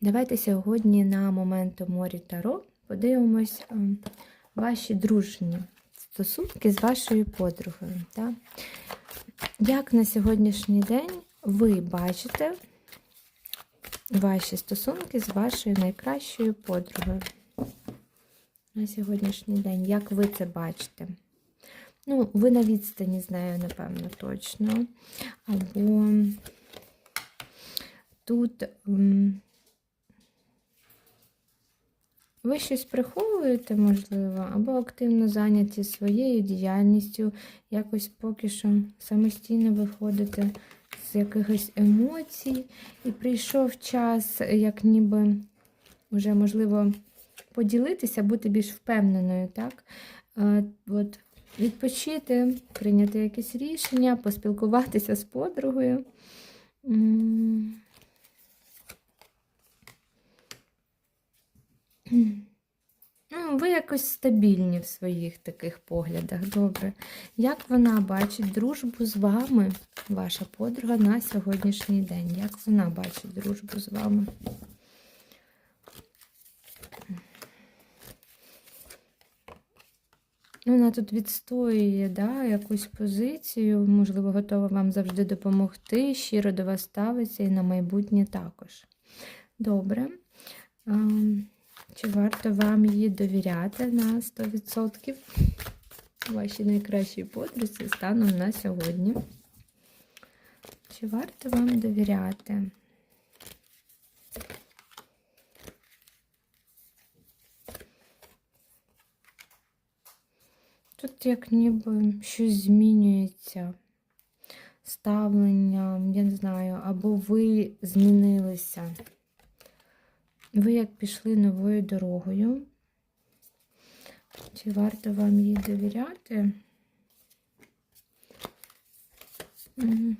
Давайте сьогодні на моменту морі Таро подивимось ем, ваші дружні стосунки з вашою подругою. Так? Як на сьогоднішній день ви бачите ваші стосунки з вашою найкращою подругою? На сьогоднішній день, як ви це бачите? Ну, ви на відстані знаю, напевно, точно. Або тут ви щось приховуєте, можливо, або активно зайняті своєю діяльністю, якось поки що самостійно виходите з якихось емоцій, і прийшов час, як ніби вже можливо поділитися, бути більш впевненою, так? Е, От відпочити, прийняти якесь рішення, поспілкуватися з подругою. Ну, ви якось стабільні в своїх таких поглядах. Добре. Як вона бачить дружбу з вами, ваша подруга, на сьогоднішній день? Як вона бачить дружбу з вами? Вона тут відстоює да, якусь позицію, можливо, готова вам завжди допомогти, щиро до вас ставиться і на майбутнє також. Добре. Чи варто вам її довіряти на 100%? Вашій найкращій подрузі станом на сьогодні. Чи варто вам довіряти? Тут як ніби щось змінюється. Ставлення, я не знаю, або ви змінилися. Ви як пішли новою дорогою. Чи варто вам їй довіряти? Мгм.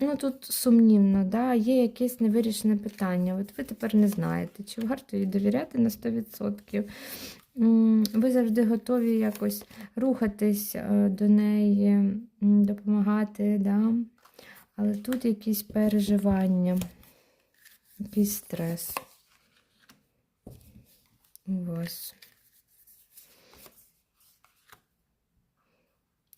Ну, тут сумнівно, да? є якесь невирішене питання. От ви тепер не знаєте, чи варто їй довіряти на 100%. Ви завжди готові якось рухатись е, до неї, допомагати, да? але тут якісь переживання, якийсь стрес у вас.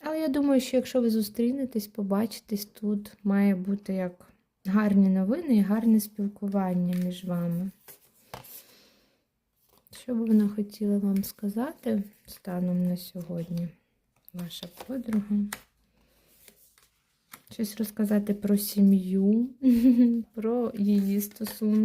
Але я думаю, що якщо ви зустрінетесь, побачитесь, тут має бути як гарні новини і гарне спілкування між вами. Що б вона хотіла вам сказати станом на сьогодні, ваша подруга? Щось розказати про сім'ю, про її стосунки.